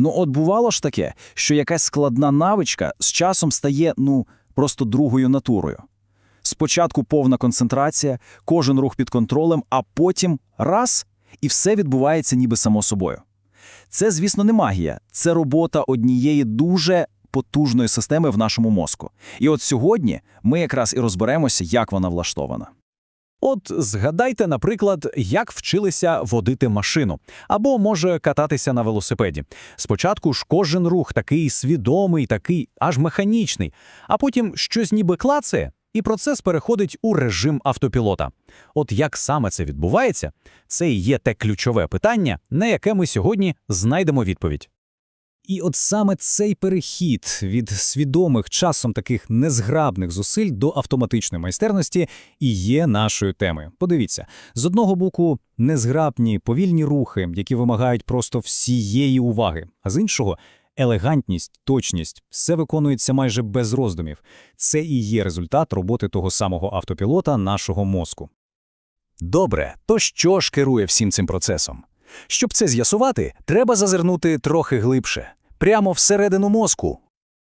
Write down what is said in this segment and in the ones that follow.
Ну, от бувало ж таке, що якась складна навичка з часом стає, ну, просто другою натурою. Спочатку повна концентрація, кожен рух під контролем, а потім раз – і все відбувається ніби само собою. Це, звісно, не магія, це робота однієї дуже потужної системи в нашому мозку. І от сьогодні ми якраз і розберемося, як вона влаштована. От згадайте, наприклад, як вчилися водити машину або може кататися на велосипеді. Спочатку ж кожен рух такий свідомий, такий аж механічний, а потім щось ніби клацає, і процес переходить у режим автопілота. От як саме це відбувається, це і є те ключове питання, на яке ми сьогодні знайдемо відповідь. І от саме цей перехід від свідомих часом таких незграбних зусиль до автоматичної майстерності і є нашою темою. Подивіться, з одного боку, незграбні, повільні рухи, які вимагають просто всієї уваги, а з іншого елегантність, точність все виконується майже без роздумів. Це і є результат роботи того самого автопілота нашого мозку. Добре, то що ж керує всім цим процесом? Щоб це з'ясувати, треба зазирнути трохи глибше, прямо всередину мозку.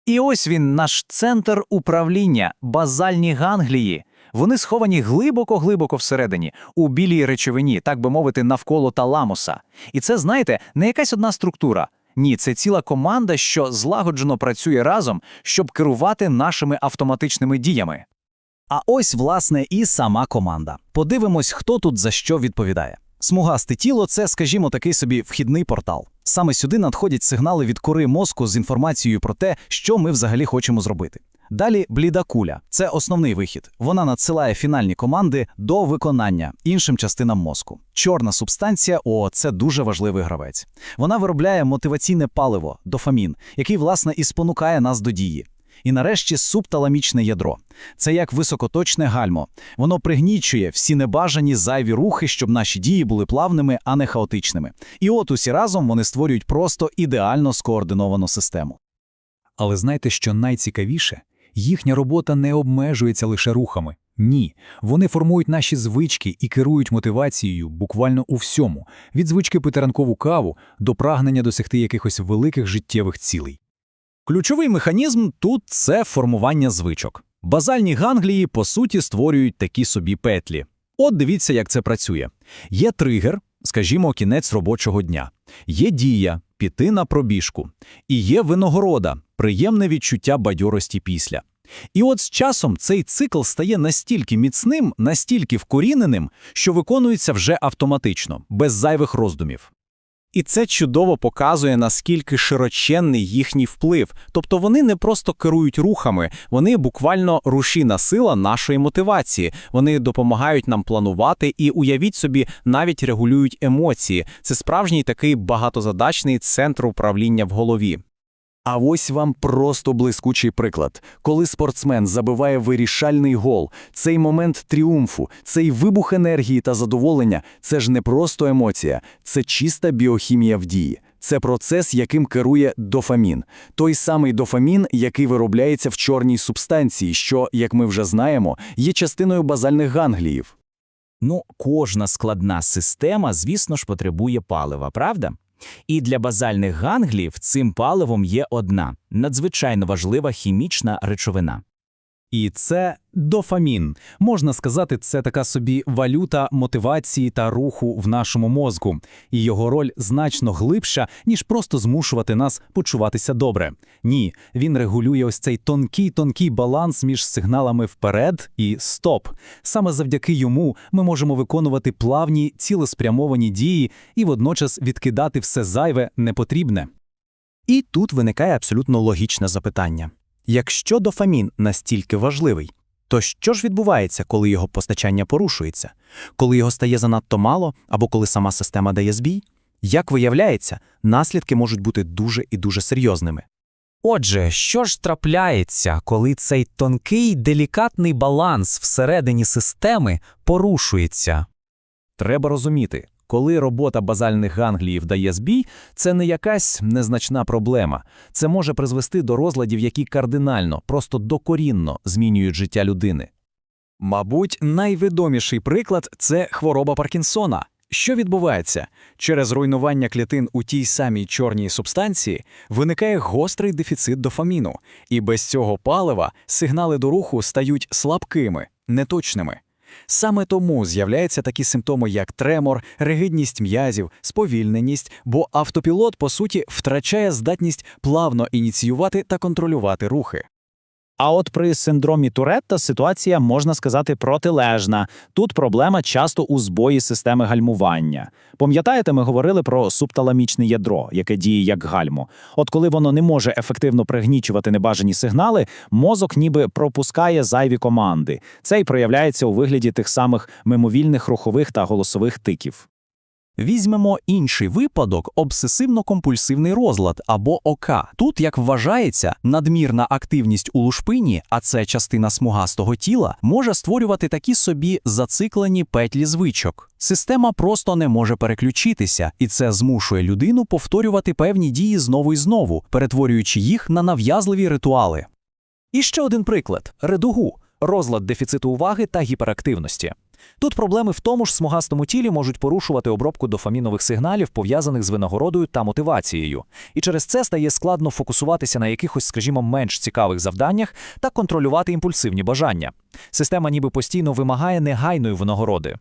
І ось він, наш центр управління, базальні ганглії. Вони сховані глибоко-глибоко всередині, у білій речовині, так би мовити, навколо таламуса. І це, знаєте, не якась одна структура. Ні, це ціла команда, що злагоджено працює разом, щоб керувати нашими автоматичними діями. А ось, власне, і сама команда. Подивимось, хто тут за що відповідає. Смугасте тіло це, скажімо, такий собі вхідний портал. Саме сюди надходять сигнали від кори мозку з інформацією про те, що ми взагалі хочемо зробити. Далі бліда куля це основний вихід. Вона надсилає фінальні команди до виконання іншим частинам мозку. Чорна субстанція о, це дуже важливий гравець. Вона виробляє мотиваційне паливо, дофамін, який, власне, і спонукає нас до дії. І нарешті субталамічне ядро. Це як високоточне гальмо. Воно пригнічує всі небажані зайві рухи, щоб наші дії були плавними, а не хаотичними. І от усі разом вони створюють просто ідеально скоординовану систему. Але знаєте, що найцікавіше? Їхня робота не обмежується лише рухами. Ні, вони формують наші звички і керують мотивацією буквально у всьому, від звички пити ранкову каву до прагнення досягти якихось великих життєвих цілей. Ключовий механізм тут це формування звичок. Базальні ганглії, по суті, створюють такі собі петлі. От дивіться, як це працює. Є тригер, скажімо, кінець робочого дня, є дія піти на пробіжку, і є винагорода, приємне відчуття бадьорості після. І от з часом цей цикл стає настільки міцним, настільки вкоріненим, що виконується вже автоматично, без зайвих роздумів. І це чудово показує, наскільки широченний їхній вплив. Тобто вони не просто керують рухами, вони буквально рушіна сила нашої мотивації. Вони допомагають нам планувати і, уявіть собі, навіть регулюють емоції. Це справжній такий багатозадачний центр управління в голові. А ось вам просто блискучий приклад. Коли спортсмен забиває вирішальний гол, цей момент тріумфу, цей вибух енергії та задоволення це ж не просто емоція, це чиста біохімія в дії. Це процес, яким керує дофамін. Той самий дофамін, який виробляється в чорній субстанції, що, як ми вже знаємо, є частиною базальних гангліїв. Ну, кожна складна система, звісно ж, потребує палива, правда? І для базальних ганглів цим паливом є одна надзвичайно важлива хімічна речовина. І це дофамін. Можна сказати, це така собі валюта мотивації та руху в нашому мозку. І його роль значно глибша, ніж просто змушувати нас почуватися добре. Ні, він регулює ось цей тонкий тонкий баланс між сигналами вперед і стоп. Саме завдяки йому ми можемо виконувати плавні, цілеспрямовані дії і водночас відкидати все зайве непотрібне. І тут виникає абсолютно логічне запитання. Якщо дофамін настільки важливий, то що ж відбувається, коли його постачання порушується, коли його стає занадто мало або коли сама система дає збій? Як виявляється, наслідки можуть бути дуже і дуже серйозними. Отже, що ж трапляється, коли цей тонкий делікатний баланс всередині системи порушується? Треба розуміти, коли робота базальних гангліїв дає збій, це не якась незначна проблема. Це може призвести до розладів, які кардинально, просто докорінно змінюють життя людини. Мабуть, найвідоміший приклад це хвороба Паркінсона. Що відбувається? Через руйнування клітин у тій самій чорній субстанції виникає гострий дефіцит дофаміну, і без цього палива сигнали до руху стають слабкими, неточними. Саме тому з'являються такі симптоми, як тремор, ригидність м'язів, сповільненість, бо автопілот, по суті, втрачає здатність плавно ініціювати та контролювати рухи. А от при синдромі Туретта ситуація, можна сказати, протилежна. Тут проблема часто у збої системи гальмування. Пам'ятаєте, ми говорили про субталамічне ядро, яке діє як гальмо. От коли воно не може ефективно пригнічувати небажані сигнали, мозок ніби пропускає зайві команди. Це й проявляється у вигляді тих самих мимовільних рухових та голосових тиків. Візьмемо інший випадок обсесивно-компульсивний розлад або ОК. Тут, як вважається, надмірна активність у лушпині, а це частина смугастого тіла, може створювати такі собі зациклені петлі звичок. Система просто не може переключитися, і це змушує людину повторювати певні дії знову і знову, перетворюючи їх на нав'язливі ритуали. І ще один приклад редугу розлад дефіциту уваги та гіперактивності. Тут проблеми в тому ж смугастому тілі можуть порушувати обробку дофамінових сигналів, пов'язаних з винагородою та мотивацією. І через це стає складно фокусуватися на якихось, скажімо, менш цікавих завданнях та контролювати імпульсивні бажання. Система ніби постійно вимагає негайної винагороди.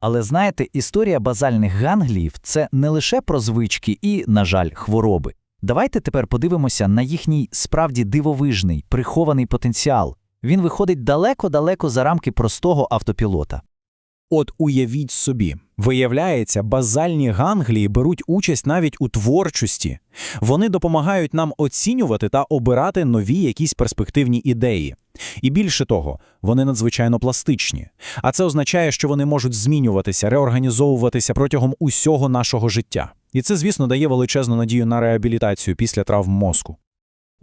Але знаєте, історія базальних гангліїв це не лише про звички і, на жаль, хвороби. Давайте тепер подивимося на їхній справді дивовижний, прихований потенціал. Він виходить далеко-далеко за рамки простого автопілота. От уявіть собі, виявляється, базальні ганглії беруть участь навіть у творчості. Вони допомагають нам оцінювати та обирати нові якісь перспективні ідеї. І більше того, вони надзвичайно пластичні. А це означає, що вони можуть змінюватися, реорганізовуватися протягом усього нашого життя. І це, звісно, дає величезну надію на реабілітацію після травм мозку.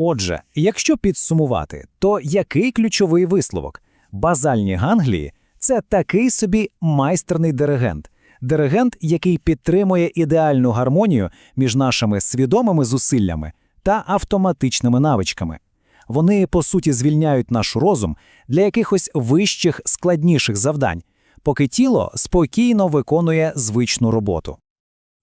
Отже, якщо підсумувати, то який ключовий висновок? Базальні ганглії це такий собі майстерний диригент. Диригент, який підтримує ідеальну гармонію між нашими свідомими зусиллями та автоматичними навичками. Вони, по суті, звільняють наш розум для якихось вищих, складніших завдань, поки тіло спокійно виконує звичну роботу.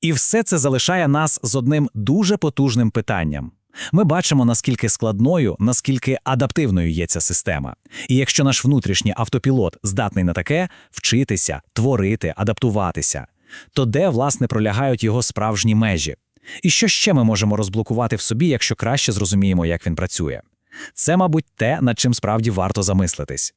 І все це залишає нас з одним дуже потужним питанням. Ми бачимо, наскільки складною, наскільки адаптивною є ця система. І якщо наш внутрішній автопілот здатний на таке вчитися, творити, адаптуватися, то де, власне, пролягають його справжні межі? І що ще ми можемо розблокувати в собі, якщо краще зрозуміємо, як він працює? Це, мабуть, те, над чим справді варто замислитись.